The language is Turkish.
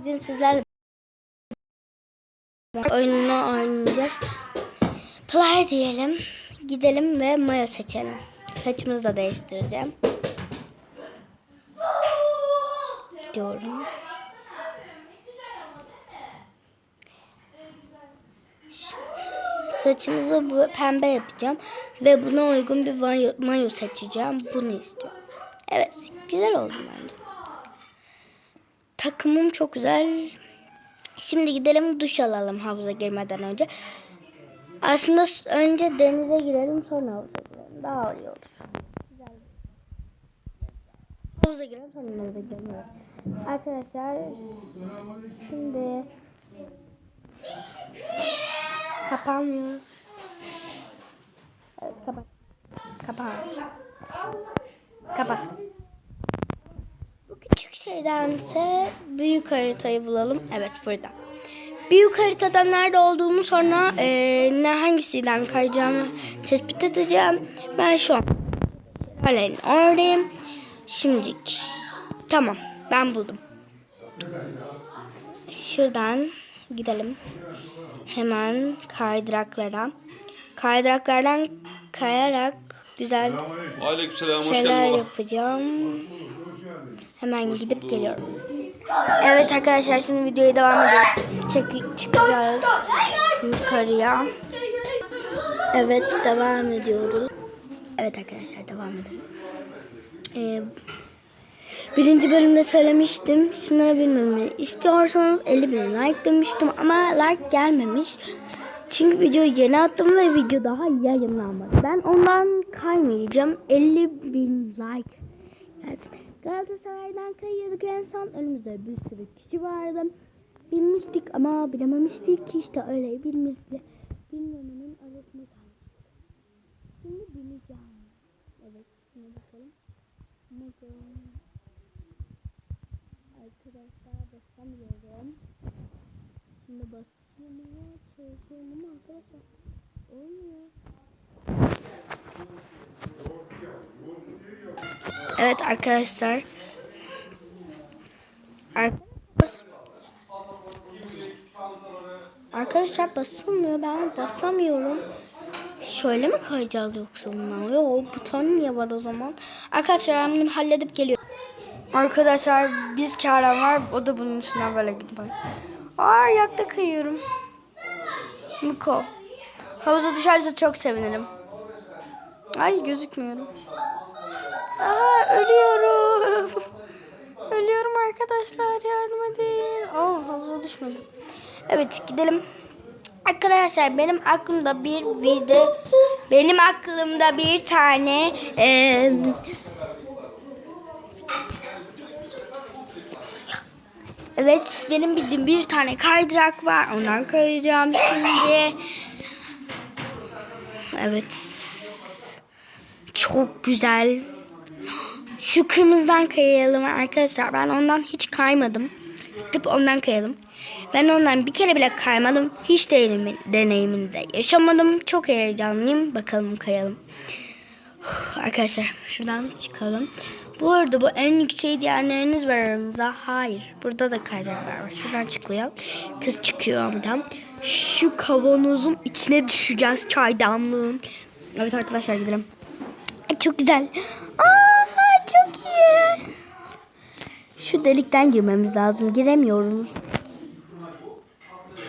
Bugün sizlerle oyununu oynayacağız. Play diyelim. Gidelim ve mayo seçelim. Saçımızı da değiştireceğim. Gidiyorum. Saçımızı pembe yapacağım ve buna uygun bir mayo seçeceğim. Bunu istiyorum. Evet, güzel oldu bence. Takımım çok güzel. Şimdi gidelim duş alalım havuza girmeden önce. Aslında önce denize girelim sonra havuza girelim. Daha iyi olur. Güzel. Havuza girelim sonra denize girelim. Arkadaşlar şimdi kapanmıyor. Evet kapat. Kapat. Kapat. Şeydense büyük haritayı bulalım. Evet burada. Büyük haritada nerede olduğumu sonra eee, ne hangisinden kayacağımı tespit edeceğim. Ben şu an Halen oradayım. Şimdilik. Tamam ben buldum. Şuradan gidelim. Hemen kaydıraklara. Kaydıraklardan kayarak güzel Aleykümselam hoş şeyler geldin baba. yapacağım. Hemen gidip geliyorum. Evet arkadaşlar şimdi videoya devam edelim. Çek, çıkacağız yukarıya. Evet devam ediyoruz. Evet arkadaşlar devam edelim. Ee, birinci bölümde söylemiştim. Şunları bilmemi istiyorsanız 50 bin like demiştim ama like gelmemiş. Çünkü videoyu yeni attım ve video daha yayınlanmadı. Ben ondan kaymayacağım. 50 bin like gelsin. Galatasaray'dan kayıyorduk en son. Önümüzde bir sürü kişi vardı. Bilmiştik ama bilememiştik ki işte öyle bilmekle bilmemenin arasında kalmıştık. Şimdi bileceğim. Evet, şuna bakalım. Bakalım. Arkadaşlar basamıyorum. Şimdi basmaya çalışıyorum ama arkadaşlar olmuyor. Evet arkadaşlar. Ar- Arkadaşlar basılmıyor. Ben basamıyorum. Şöyle mi kayacağız yoksa bundan? Yo buton niye var o zaman? Arkadaşlar ben halledip geliyorum. Arkadaşlar biz Karen var. O da bunun üstüne böyle gidiyor. Aa yakta kayıyorum. Miko. Havuza düşerse çok sevinirim. Ay gözükmüyorum. Aa ölüyorum. Ölüyorum arkadaşlar yardım edin. Aa havuza düşmedim. Evet gidelim. Arkadaşlar benim aklımda bir video benim aklımda bir tane eee Evet benim bildiğim bir tane kaydırak var. Ondan kayacağım şimdi. Evet. Çok güzel. Şu kırmızıdan kayalım arkadaşlar. Ben ondan hiç kaymadım. Gidip ondan kayalım. Ben ondan bir kere bile kaymadım. Hiç deneyimi, deneyimini de yaşamadım. Çok heyecanlıyım. Bakalım kayalım. Arkadaşlar şuradan çıkalım. Bu arada bu en yüksek diyenleriniz var aranızda. Hayır. Burada da kayacaklar var. Şuradan çıkıyor. Kız çıkıyor buradan. Şu kavanozun içine düşeceğiz çaydanlığın. Evet arkadaşlar gidelim. Çok güzel. Aa, çok iyi. Şu delikten girmemiz lazım. Giremiyoruz.